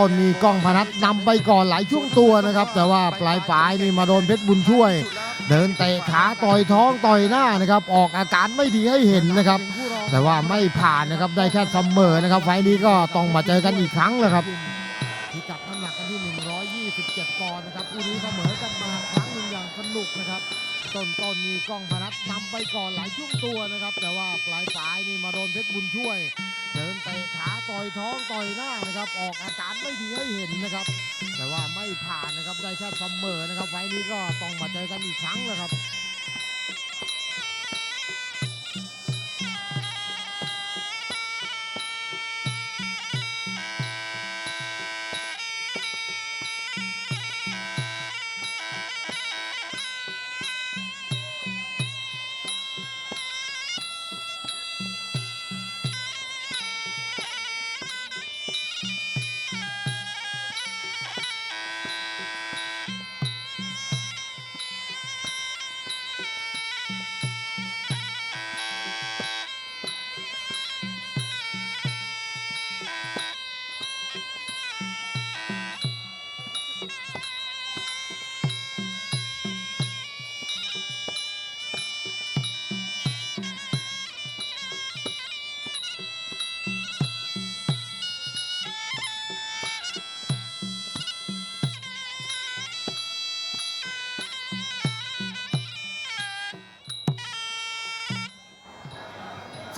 ต้นนี่กล้องพนัดนำไปก่อนหลายช่วงตัวนะครับ แต่ว่าปลายปลายนี่มาโดนเพชรบุญช่วย เดินเตะขาต่อยท้องต่อยหน้านะครับ ออกอาการไม่ดีให้เห็นนะครับ แต่ว่าไม่ผ่านนะครับได้แค่เสมอนะครับ ไฟล์นี้ก็ต้องมาเจอกันอีกครั้งแหละครับพิกัดน้ำหนักกันที่ 127ปอนด์นะครับคู่นี้เสมอกันมาครั้งหนึ่งอย่างสนุกนะครับต้นต้นๆนี่กล้องพนัดนำไปก่อนหลายช่วงตัวนะครับ แต่ว่าปลายปลายนี่มาโดนเพชรบุญช่วย เดินเตะขาต่อยท้องต่อยหน้านะครับ ออกอาการไม่ดีให้เห็นนะครับ แต่ว่าไม่ผ่านนะครับได้แค่เสมอนะครับไฟนี้ก็ต้องมาเจอกันอีกครั้งแหละครับ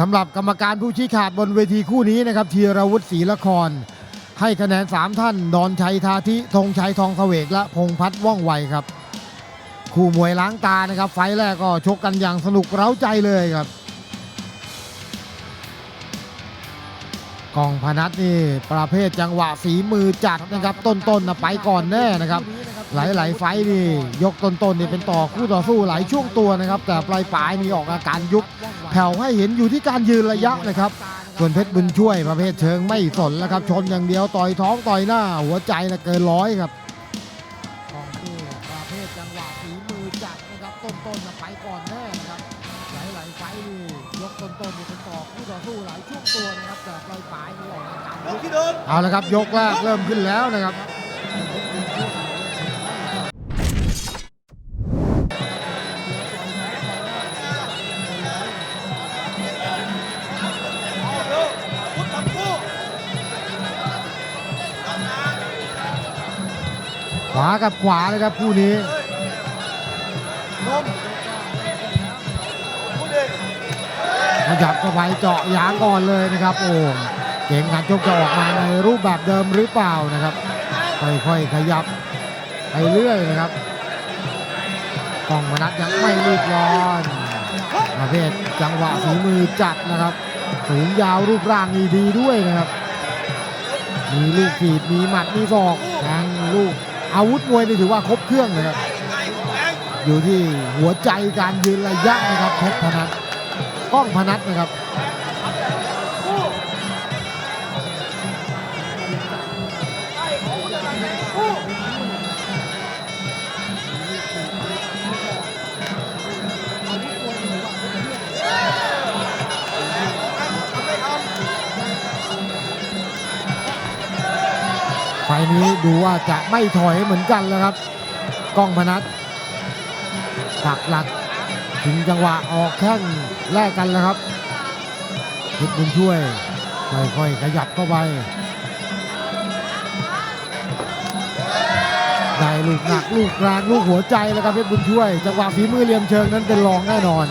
สำหรับกรรมการผู้ชี้ขาดบนเวทีคู่นี้นะครับธีรวุฒิศรีละคร ให้คะแนน 3 ท่าน ดอนชัยทาธิธงชัยทองเสวกและพงพัฒน์ว่องไวครับ คู่มวยล้างตานะครับ ไฟแรกก็ชกกันอย่างสนุกเร้าใจเลยครับกองพนัทนี่ประเภทจังหวะฝีมือจัดนะครับ ต้นๆนะไปก่อนแน่นะครับ หลายๆไฟนี่ยกต้นๆนี่เป็นต่อคู่ต่อสู้หลายช่วงตัวนะครับ แต่ปลายปลายๆนี่ออกอาการยุบ ผ่วให้เห็นอยู่ที่การยืนระยะนะครับ ส่วนเพชรบุญช่วยประเภทเชิงไม่สนแล้วครับ ชนอย่างเดียวต่อยท้องต่อยหน้า หัวใจนะเกินร้อยครับของที่ประเภทจังหวะฝีมือจัดนะครับต้นๆนะไปก่อนแน่นะครับหลายๆไฟต์นี่ยกต้นๆนี่เป็นต่อคู่ต่อสู้หลายช่วงตัวนะครับแต่ปลายปลายๆนี่ออกอาการยุบที่เดินเอาละครับยกแรกเริ่มขึ้นแล้วนะครับ ขวากับขวาเลยครับคู่นี้นมพูดดิขยับเข้าไปเจาะยางก่อนเลยนะครับ โอ้เก่งการชกจะออกมาในรูปแบบเดิมหรือเปล่านะครับค่อยๆขยับไปเรื่อยนะครับกล้องมนัดยังไม่รีบร้อนประเภทจังหวะฝีมือจัดนะครับ สูงยาวรูปร่างดีด้วยนะครับ มีลูกขีดมีหมัดมีศอกแทงลูก อาวุธมวยนี่ถือว่าครบเครื่องนะครับ อยู่ที่หัวใจการยืนระยะนะครับเพชรพนัทกล้องพนัทนะครับ ไฟนี้ดูว่าจะไม่ถอยเหมือนกันแล้วครับกล้องพนัทปักหลักถึงจังหวะออกแข้งแลกกันแล้วครับเพชรบุญช่วยค่อยๆขยับเข้าไปได้ลูกหนักลูกกลางลูกหัวใจแล้วครับเพชรบุญช่วย จังหวะฝีมือเหลี่ยมเชิงนั้นเป็นรองแน่นอน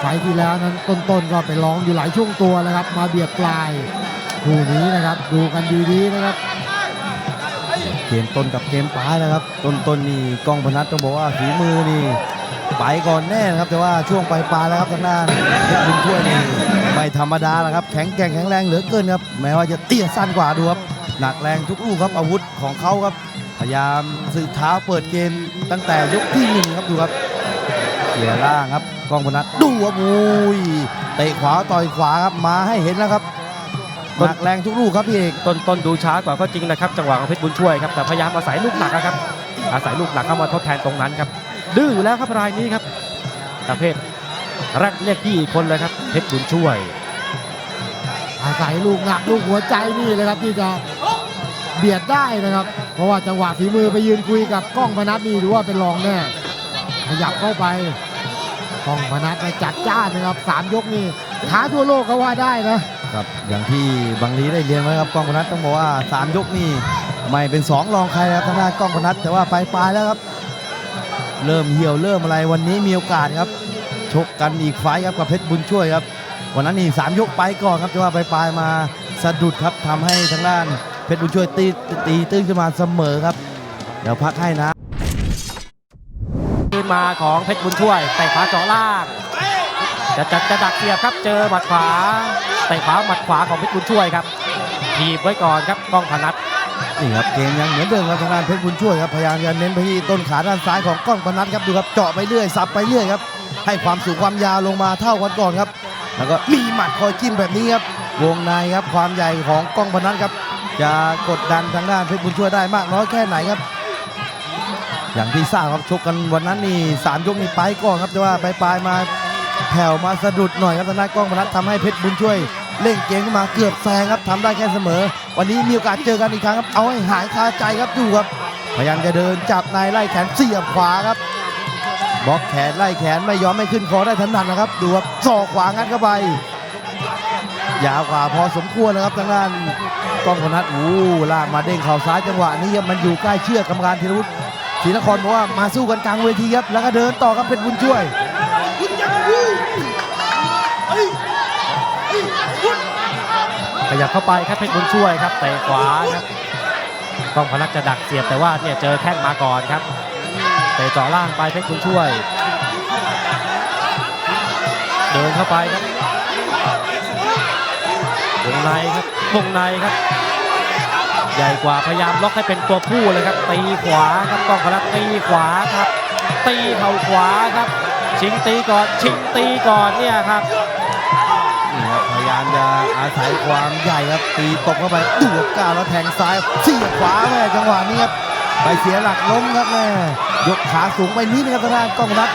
ไฟที่แล้วนั้นต้นๆก็เป็นรองอยู่หลายช่วงตัวแล้วครับ มาเบียดปลายคู่นี้นะครับ ดูกันดีๆนะครับ เกมต้นกับเกมปลายนะครับ ต้นต้นนี่กองพนัทต้องบอกว่าฝีมือนี่ไปก่อนแน่นะครับ แต่ว่าช่วงปลายปลายแล้วครับทางด้านเพชรบุญช่วยนี่ไม่ธรรมดานะครับ แข็งแกร่งแข็งแรงเหลือเกินครับ แม้ว่าจะเตี้ยสั้นกว่าดูครับหนักแรงทุกลูกครับอาวุธของเขาครับ พยายามสืบเท้าเปิดเกมตั้งแต่ยกที่หนึ่งครับดูครับเขี่ยล่างครับกองพนัทดูครับโอ้ยเตะขวาต่อยขวาครับมาให้เห็นแล้วครับ หนักแรงทุกลูกครับพี่เอกต้นต้นดูช้ากว่าก็จริงนะครับจังหวะของเพชรบุญช่วยครับแต่พยายามอาศัยลูกหนักนะครับ อาศัยลูกหนักเข้ามาทดแทนตรงนั้นครับ ดื้ออยู่แล้วครับรายนี้ครับประเภทแรกเรียกพี่อีกคนเลยครับเพชรบุญช่วย อาศัยลูกหนักลูกหัวใจนี่เลยครับที่จะเบียดได้นะครับ เพราะว่าจังหวะฝีมือไปยืนคุยกับกล้องพนัสนี่ถือว่าเป็นรองแน่ขยับเข้าไปกล้องพนัสไปจัดจ้านนะครับสามยกนี่ท้าทั่วโลกก็ว่าได้นะ ครับอย่างที่บางลีได้เรียนไว้ครับกล้องพนัทต้องบอกว่า 3 ยกนี่ไม่เป็น 2 รองใครนะครับทางด้านกล้องพนัทแต่ว่าปลายแล้วครับ เริ่มเหี่ยวเริ่มอะไรวันนี้มีโอกาสครับ ชกกันอีกไฟครับกับเพชรบุญช่วยครับวันนั้นนี่สามยกไปก่อนครับแต่ว่าปลายๆมาสะดุดครับทำให้ทางด้านเพชรบุญช่วยตีตีตื้นขึ้นมาเสมอครับเดี๋ยวพักให้นะคืนมาของเพชรบุญช่วยเตะขวาเจาะล่างจะจะจะดักเสียบครับเจอหมัดขวา ตะขวาหมัดขวาของเพชรบุญช่วยครับถีบไว้ก่อนครับกล้องพนัทนี่ครับเกมยังเหมือนเดิมครับทางด้านเพชรบุญช่วยครับพยายามจะเน้นไปที่ต้นขาด้านซ้ายของกล้องพนัทครับดูครับเจาะไปเรื่อยสับไปเรื่อยครับให้ความสูงความยาวลงมาเท่ากันก่อนครับ แล้วก็มีหมัดคอยจิ้มแบบนี้ครับวงในครับความใหญ่ของกล้องพนัทครับ จะกดดันทางด้านเพชรบุญช่วยได้มากน้อยแค่ไหนครับ อย่างที่ทราบครับชกกันวันนั้นนี่สามยกนี่ไปก่อนครับแต่ว่าปลายๆมาแผ่วมาสะดุดหน่อยครับทางด้านกล้องพนัททำให้เพชรบุญช่วย เล่นเกมขึ้นมาเกือบแซงครับทำได้แค่เสมอ วันนี้มีโอกาสเจอกันอีกครั้งครับเอาให้หายคาใจครับดูครับพยายามจะเดินจับในไล่แขนเสียบขวาครับบล็อกแขนไล่แขนไม่ยอมไม่ขึ้นคอได้ถนัดนะครับดูครับศอกขวางัดเข้าไปยาวกว่าพอสมควรนะครับทางด้านกล้องพนัทอู้ลากมาเด้งเข่าซ้ายจังหวะนี้มันอยู่ใกล้เชือกกรรมการธีรวุฒิศรีนครบอกว่ามาสู้กันกลางเวทีครับแล้วก็เดินต่อครับเป็นบุญช่วย ขยับเข้าไปครับเพชรบุญช่วยครับเตะขวาครับกล้องพนัทจะดักเสียบแต่ว่าเนี่ยเจอแข้งมาก่อนครับเตะเจาะล่างไปเพชรบุญช่วย เดินเข้าไปครับวงในครับวงในครับ ใหญ่กว่าพยายามล็อกให้เป็นตัวผู้เลยครับตีขวาครับกล้องพนัทตีขวาครับ ตีเข่าขวาครับ ชิงตีก่อนชิงตีก่อนเนี่ยครับามจะอาศัยความใหญ่ครับตีตบเข้าไปดูครับก้าวแล้วแทงซ้ายเสียขวาแม่จังหวะนี้ครับไปเสียหลักล้มครับแม่ยกขาสูงไปนิดนะครับทางด้านกล้องพนัท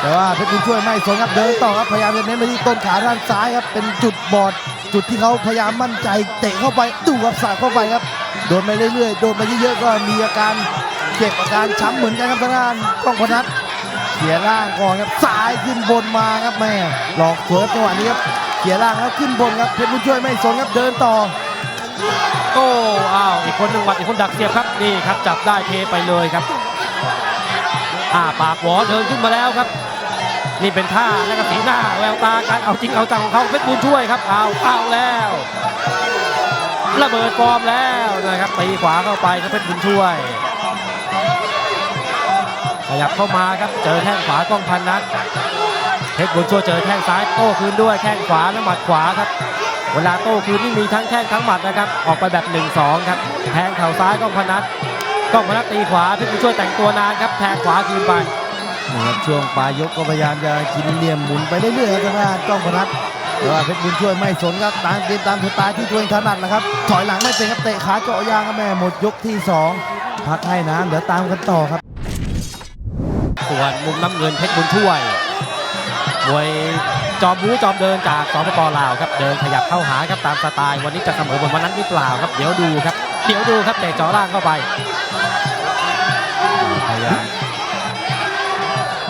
แต่ว่าเพชรบุญช่วยไม่สนครับเดินต่อครับพยายามจะเน้นไปที่ต้นขาด้านซ้ายครับเป็นจุดบอดจุดที่เขาพยายามมั่นใจเตะเข้าไปดูครับสาดเข้าไปครับโดนไปเรื่อยๆ โดนไปเยอะๆก็มีอาการเจ็บอาการช้ำเหมือนกันครับทางด้านกล้องพนัทเขียร่างก่อนครับซ้ายขึ้นบนมาครับแม่หลอกสวนจังหวะนี้ครับ เขียร่างแล้วขึ้นบนครับเพชรบุญช่วยไม่สนครับเดินต่อ โอ้อ้าวอีกคนหนึ่งหมัดอีกคนดักเสียบครับนี่ครับจับได้เทไปเลยครับอ่าปากหวอเดินขึ้นมาแล้วครับ นี่เป็นท่าและก็สีหน้าแววตาการเอาจริงเอาจังของเขาเพชรบุญช่วยครับเอาเอาแล้วระเบิดฟอร์มแล้วนะครับตีขวาเข้าไปครับเพชรบุญช่วยขยับเข้ามาครับเจอแข้งขวากล้องพันนัด เพชรบุญช่วยเจอแข้งซ้ายโต้คืนด้วยแข้งขวาและหมัดขวาครับ เวลาโต้คืนนี่มีทั้งแข้งทั้งหมัดนะครับ ออกไปแบบ 1-2 ครับแทงเข่าซ้ายกล้องพนัทกล้องพนัทตีขวาเพชรบุญช่วยแต่งตัวนานครับแทงขวาคืนไปนี่ครับช่วงปลายยกก็พยายามจะกินเหลี่ยมหมุนไปเรื่อยๆครับทางด้านกล้องพนัทแต่ว่าเพชรบุญช่วยไม่สนครับตามเกมตามสไตล์ที่ตัวเองถนัดนะครับถอยหลังไม่เป็นครับเตะขาเจาะยางครับแม่หมดยกที่สองพักให้น้ำเดี๋ยวตามกันต่อครับ ส่วนมุมน้ำเงินเพชรบุญช่วย มวยจอมบู๊จอมเดินจากสปปลาวครับเดินขยับเข้าหาครับตามสไตล์วันนี้จะเสมอเหมือนวันนั้นหรือเปล่าครับเดี๋ยวดูครับเดี๋ยวดูครับเตะจ่อล่างเข้าไปพยายาม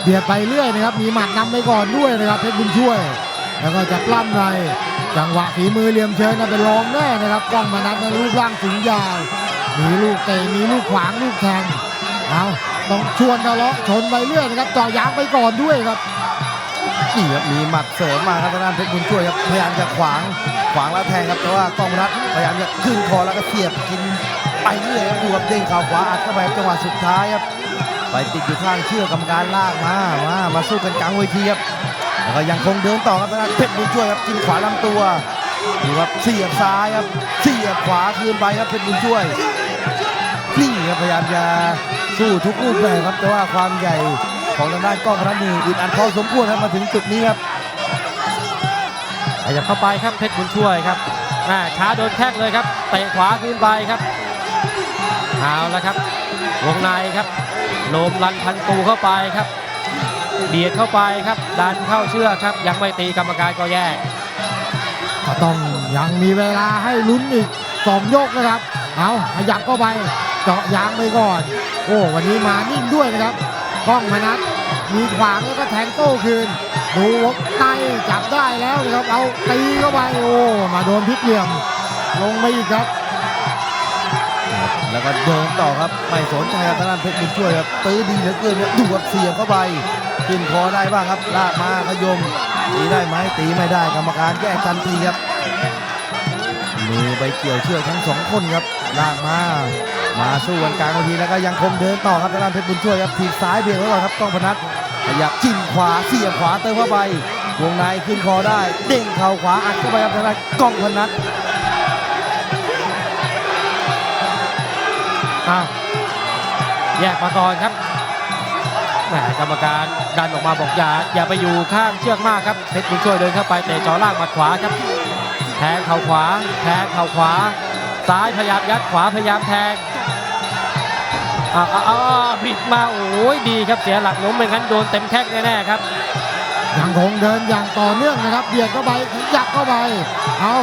เบียดไปเรื่อยนะครับ มีหมัดนำไปก่อนด้วยนะครับเพชรบุญช่วย แล้วก็จะปล้ำในจังหวะฝีมือเหลี่ยมเชิงนะเป็นรองแน่นะครับกล้องมานัดนะรูปร่างสูงยาวมีลูกเตะมีลูกขวางลูกแทงเอาต้องชวนทะเลาะชนไปเรื่อยนะครับจ่อยางไปก่อนด้วยครับ นี่ครับมีหมัดเสริมมาครับทางด้านเพชรบุญช่วยครับพยายามจะขวางขวางแล้วแทงครับแต่ว่ากล้องพนัทพยายามจะขึ้นคอแล้วก็เสียบกินไปเรื่อยครับดูครับเด้งข่าวขวาอัดเข้าไปจังหวะสุดท้ายครับไปติดอยู่ข้างเชือกกรรมการลากมามามาสู้กันกลางเวทีครับแล้วก็ยังคงเดินต่อครับทางด้านเพชรบุญช่วยครับจิ้มขวาลำตัวดูครับเสียบซ้ายครับเสียบขวาคืนไปครับเพชรบุญช่วยนี่ครับพยายามจะสู้ทุกรูปแบบครับแต่ว่าความใหญ่ ของทางด้านกล้องพนัทนี่อึดอัดพอสมควรครับมาถึงจุดนี้ครับขยับเข้าไปครับเพชรบุญช่วยครับอ่าช้าโดนแข้งเลยครับเตะขวาขึ้นไปครับเอาละครับวงในครับโลมรันพันตูเข้าไปครับ เบียดเข้าไปครับ ดันเข้าเชือกครับ ยังไม่ตีกรรมการก็แยกก็ต้องยังมีเวลาให้ลุ้นอีกสองยกนะครับ เอาขยับเข้าไปเจาะยางไปก่อน โอ้วันนี้มานิ่งด้วยนะครับ กล้องพนัทมีขวางแล้วก็แทงโต้คืน ดูวงในจับได้แล้วนะครับเอาตีเข้าไปโอ้มาโดนพลิกเหลี่ยม ลงไปอีกครับ แล้วก็เดินต่อครับไม่สนใจครับทางด้านเพชรบุญช่วยครับตื้อดีเหลือเกินครับดูครับเสียบเข้าไปขึ้นคอได้บ้างครับลากมาขยมตีได้ไหมตีไม่ได้กรรมการแยกทันทีครับมือไปเกี่ยวเชือกทั้งสองคนครับลากมา มาสู้กันกลางเวทีแล้วก็ยังคงเดินต่อครับทางด้านเพชรบุญช่วยครับทีบซ้ายเบี่ยงไว้ก่อนครับกล้องพนัทขยับจิ้มขวาเสียบขวาเติมเข้าไปวงในขึ้นคอได้ เด้งเข่าขวาอัดเข้าไปครับทางด้านกล้องพนัทอ้าวแยกมาก่อนครับแหมกรรมการดันออกมาบอกอย่าอย่าไปอยู่ข้างเชือกมากครับเพชรบุญช่วยเดินเข้าไปเตะจ่อล่างหมัดขวาครับแทงเข่าขวาแทงเข่าขวา ซ้ายพยายามยัดขวาพยายามแทง อ้าวอ้าวอ้าวบิดมาโอ้ยดีครับเสียหลักล้มไม่งั้นโดนเต็มแข้งแน่ๆครับยังคงเดินอย่างต่อเนื่องนะครับเบียดเข้าไปขยับเข้าไปเอา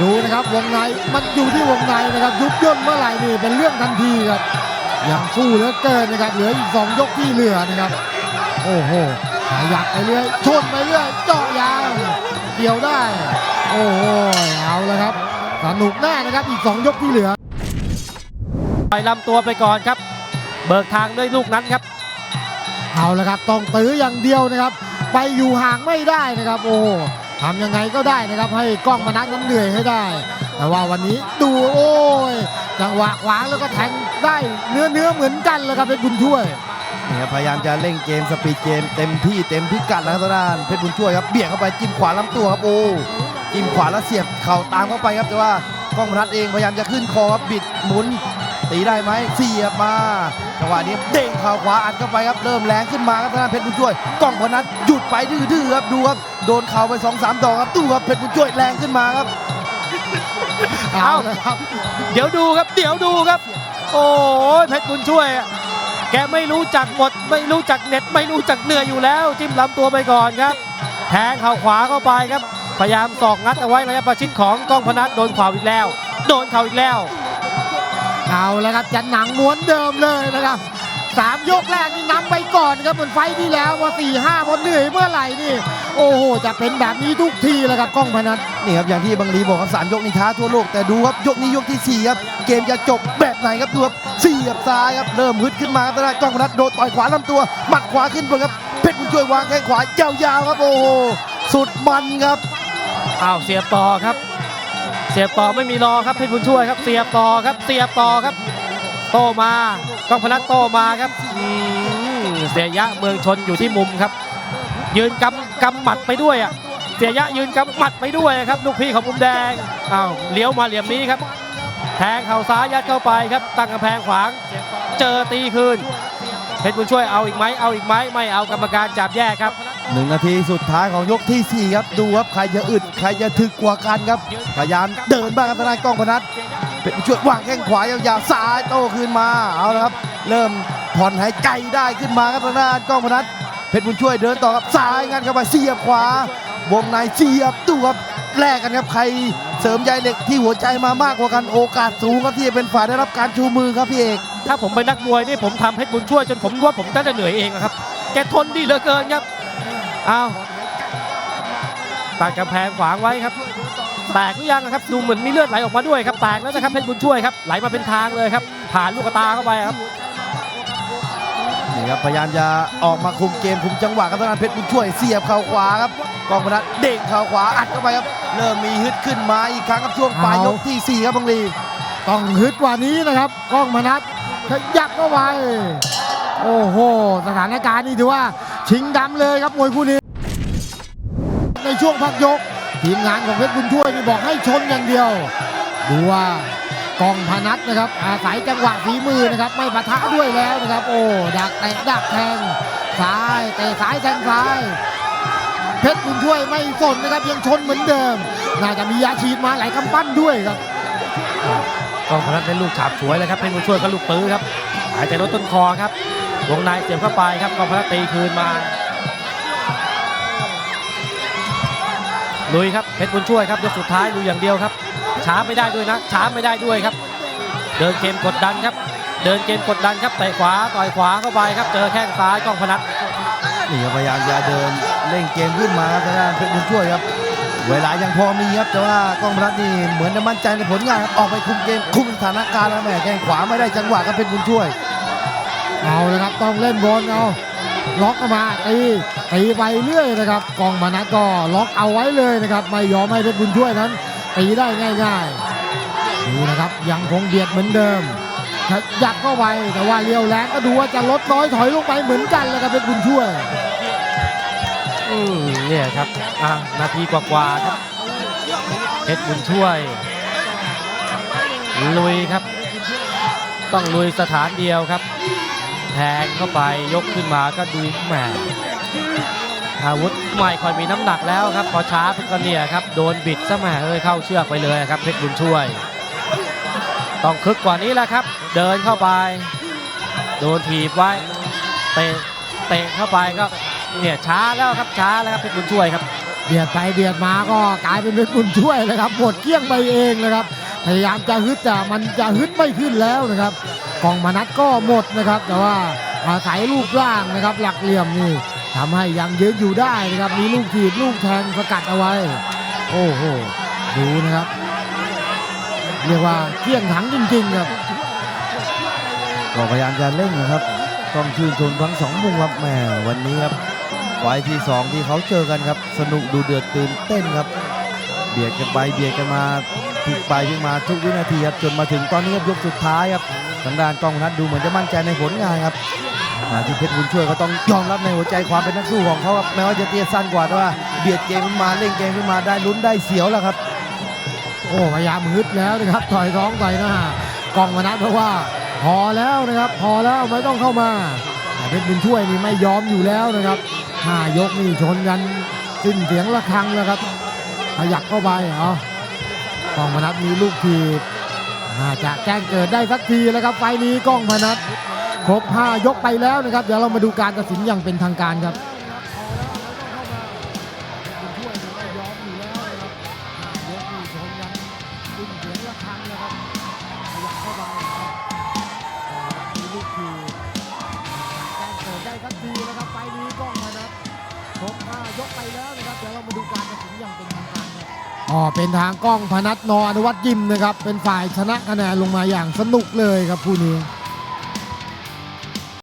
ดูนะครับวงในมันอยู่ที่วงในนะครับยุบย่นเมื่อไหร่นี่เป็นเรื่องทันทีครับยังสู้เหลือเกินนะครับเหลืออีกสองยกที่เหลือนะครับ โอ้โหขยับไปเรื่อยชนไปเรื่อยเจาะยางเกี่ยวได้ โอ้โหเอาแล้วครับสนุกแน่นะครับอีกสองยกที่เหลือปล่อยลำตัวไปก่อนครับ เบิกทางด้วยลูกนั้นครับ เอาละครับต้องตื้ออย่างเดียวนะครับ ไปอยู่ห่างไม่ได้นะครับ โอ้ทำยังไงก็ได้นะครับ ให้กล้องมานัดน้ำเหนื่อยให้ได้ แต่ว่าวันนี้ดูโอ้ยจังหวะขวางแล้วก็แทงได้เนื้อเนื้อเหมือนกันเลยครับเป็นบุญช่วยนี่ครับพยายามจะเร่งเกมสปีดเกมเต็มที่เต็มพิกัดแล้วครับทางด้านเพชรบุญช่วยครับเบี่ยงเข้าไปจิ้มขวาลำตัวครับโอ้จิ้มขวาแล้วเสียบเข่าตามเข้าไปครับแต่ว่ากล้องพนัดเองพยายามจะขึ้นคอครับบิดหมุนตีได้ไหมเสียบมา จังหวะนี้เด้งเข่าขวาอัดเข้าไปครับเริ่มแรงขึ้นมาครับทางด้านเพชรบุญช่วยกล้องพนัดหยุดไปดื้อๆครับดูครับโดนเข่าไปสองสามดอกครับตู้ครับเพชรบุญช่วยแรงขึ้นมาครับเอาครับเดี๋ยวดูครับเดี๋ยวดูครับ โอ้ยเพชรบุญช่วยอะแกไม่รู้จักหมด ไม่รู้จักเน็ดไม่รู้จักเหนื่อยอยู่แล้ว จิ้มลำตัวไปก่อนครับแทงเข่าขวาเข้าไปครับ พยายามสอกงัดเอาไว้ระยะประชิดของกล้องพนัสโดนข่าอีกแล้ว โดนเข่าอีกแล้ว เอาละครับจะหนังม้วนเดิมเลยนะครับสามยกแรกนี่นำไปก่อนครับเหมือนไฟท์ที่แล้วว่าสี่ห้าพอเหนื่อยเมื่อไหร่นี่ โอ้โห จะเป็นแบบนี้ทุกทีเลยครับกล้องพนัทนี่ครับอย่างที่บังลีบอกครับสามยกนี่ท้าทั่วโลกแต่ดูครับยกนี้ยกที่สี่ครับเกมจะจบแบบไหนครับดูครับเสียบซ้ายครับเริ่มฮึดขึ้นมาครับทางด้านกล้องพนัดโดนต่อยขวาลำตัวหมัดขวาขึ้นบนครับเพชรบุญช่วยวางแข้งขวายาวๆครับโอ้โหสุดมันครับอ้าวเสียบต่อครับ เสียบต่อไม่มีรอครับเพชรบุญช่วยครับ เสียบต่อครับ เสียบต่อครับ โตมากล้องพนัสโตมาครับเสียยะเมืองชนอยู่ที่มุมครับ ยืนกำกำหมัดไปด้วยอะเสียยะยืนกำหมัดไปด้วยครับลูกพี่ของมุมแดงอ้าวเลี้ยวมาเหลี่ยมนี้ครับ แทงเข่าซ้ายยัดเข้าไปครับ ตั้งกำแพงขวาง เจอตีคืนเพชรบุญช่วยเอาอีกไหมเอาอีกไหมไม่เอากรรมการจับแยกครับ หนึ่งนาทีสุดท้ายของยกที่สี่ครับ ดูครับ ใครจะอึด ใครจะถึกกว่ากันครับ พยายามเดินบ้างครับทางด้านกล้องพนัดเพชรบุญช่วยวางแข้งขวายาวๆซ้ายโต้คืนมาเอาละครับ เริ่มผ่อนหายใจได้ขึ้นมาครับทางด้านกล้องพนัดเพชรบุญช่วยเดินต่อครับซ้ายงัดเข้าไปเสียบขวาวงในเสียบตู้ครับแลกกันครับใครเสริมใยเหล็กที่หัวใจมามากกว่ากันโอกาสสูงครับที่จะเป็นฝ่ายได้รับการชูมือครับพี่เอกถ้าผมเป็นนักมวยนี่ผมทำเพชรบุญช่วยจนผมว่าผมน่าจะเหนื่อยเองอะครับแกทนดีเหลือเกินครับ อ้าวตัดกำแพงขวางไว้ครับ แตกหรือยังอะครับ ดูเหมือนมีเลือดไหลออกมาด้วยครับ แตกแล้วนะครับเพชรบุญช่วยครับ ไหลมาเป็นทางเลยครับ ผ่านลูกตาเข้าไปครับ นี่ครับพยายามจะออกมาคุมเกมคุมจังหวะครับทางด้านเพชรบุญช่วยเสียบเข่าขวาครับ กองพนัดเด้งเข่าขวาอัดเข้าไปครับ เริ่มมีฮึดขึ้นมาอีกครั้งครับช่วงปลายยกที่สี่ครับบังลี ต้องฮึดกว่านี้นะครับกล้องพนัทขยับเข้าไป โอ้โห สถานการณ์นี่ถือว่า ชิงดำเลยครับมวยคู่นี้ ในช่วงพักยก ทีมงานของเพชรบุญช่วยนี่บอกให้ชนอย่างเดียว ดูว่ากองพนัทนะครับ อาศัยจังหวะฝีมือนะครับ ไม่ปะทะด้วยแล้วนะครับ โอ้ดักเตะดักแทงซ้ายเตะซ้ายแทงซ้ายเพชรบุญช่วยไม่สนนะครับยังชนเหมือนเดิม น่าจะมียาฉีดมาหลายกำปั้นด้วยครับกองพนัสเป็นลูกฉาบฉวยเลยครับเพชรบุญช่วยก็ลูกปื้อครับหายใจลดต้นคอครับ วงในเสียบเข้าไปครับกองพนัสตีคืนมาลุยครับเพชรบุญช่วยครับยกสุดท้ายลุยอย่างเดียวครับ ช้าไม่ได้ด้วยนะ ช้าไม่ได้ด้วยครับ เดินเกมกดดันครับ เดินเกมกดดันครับเตะขวาต่อยขวาเข้าไปครับเจอแข้งซ้ายกล้องพนัทนี่พยายามจะเดินเร่งเกมขึ้นมาครับทางด้านเพชรบุญช่วยครับ เวลายังพอมีครับแต่ว่ากล้องพนัสนี่เหมือนจะมั่นใจในผลงานครับออกไปคุมเกมคุมสถานการณ์แล้วแม่แข้งขวาไม่ได้จังหวะครับเพชรบุญช่วย เอาเลยครับต้องเล่นบอลเอาล็อกเข้ามาตีตีไปเรื่อยนะครับกองมานัดก็ล็อกเอาไว้เลยนะครับ ไม่ยอมให้เพชรบุญช่วยนั้นตีได้ง่ายๆนี่นะครับยังคงเบียดเหมือนเดิมยับเข้าไปแต่ว่าเลี้ยวแรงก็ดูว่าจะลดน้อยถอยลงไปเหมือนกันเลยครับเพชรบุญช่วยอืมเนี่ยครับอะนาทีกว่าๆครับเพชรบุญช่วยลุยครับ ต้องลุยสถานเดียวครับ แทงเข้าไปยกขึ้นมาก็ดูแหมอาวุธไม่ค่อยมีน้ำหนักแล้วครับพอช้าเพิ่งก็เนี่ยครับโดนบิดซะแหมเอ้ยเข้าเชือกไปเลยครับเพชรบุญช่วย ต้องคึกกว่านี้แหละครับ เดินเข้าไป โดนถีบไว้เตะเตะเข้าไปก็เนี่ยช้าแล้วครับช้าแล้วครับเพชรบุญช่วยครับเบียดไปเบียดมาก็กลายเป็นเพชรบุญช่วยเลยครับหมดเกี้ยงไปเองนะครับพยายามจะฮึดแต่มันจะฮึดไม่ขึ้นแล้วนะครับ กองมานัดก็หมดนะครับ แต่ว่าอาศัยรูปร่างนะครับ หลักเหลี่ยมนี่ทำให้ยังยืนอยู่ได้นะครับ มีลูกถีบลูกแทงสกัดเอาไว้ โอ้โหดูนะครับ เรียกว่าเกลี้ยงถังจริงๆครับก็พยายามจะเร่งนะครับ ต้องชื่นชมทั้งสองมุมครับแหมวันนี้ครับไฟที่สองที่เขาเจอกันครับ สนุกดูเดือดตื่นเต้นครับ เบียดกันไปเบียดกันมาพลิกไปพลิกมาทุกวินาทีครับจนมาถึงตอนนี้ครับยกสุดท้ายครับ ทางด้านกองนัดดูเหมือนจะมั่นใจในผลงานครับมาที่เพชรบุญช่วยก็ต้องยอมรับในหัวใจความเป็นนักสู้ของเขาครับแม้ว่าจะเตี้ยสั้นกว่าแต่ว่าเบียดเกมขึ้นมาเร่งเกมขึ้นมาได้ลุ้นได้เสียวแล้วครับ โอ้พยายามฮึดแล้วนะครับต่อยท้องต่อยหน้ากองมานัดเพราะว่าพอแล้วนะครับ พอแล้วไม่ต้องเข้ามาแต่เพชรบุญช่วยนี่ไม่ยอมอยู่แล้วนะครับห้ายกนี่ชนกันสิ้นเสียงระฆังแล้วครับขยับเข้าไปเอากองพนัดมีลูกทีบ น่าจะแจ้งเกิดได้สักทีแล้วครับไฟนี้กล้องพนัทครบ 5 ยกไปแล้วนะครับ เดี๋ยวเรามาดูการตัดสินอย่างเป็นทางการครับ อ๋อเป็นทางกล้องพนัทนออนุวัตยิมนะครับ เป็นฝ่ายชนะคะแนนลงมาอย่างสนุกเลยครับคู่นี้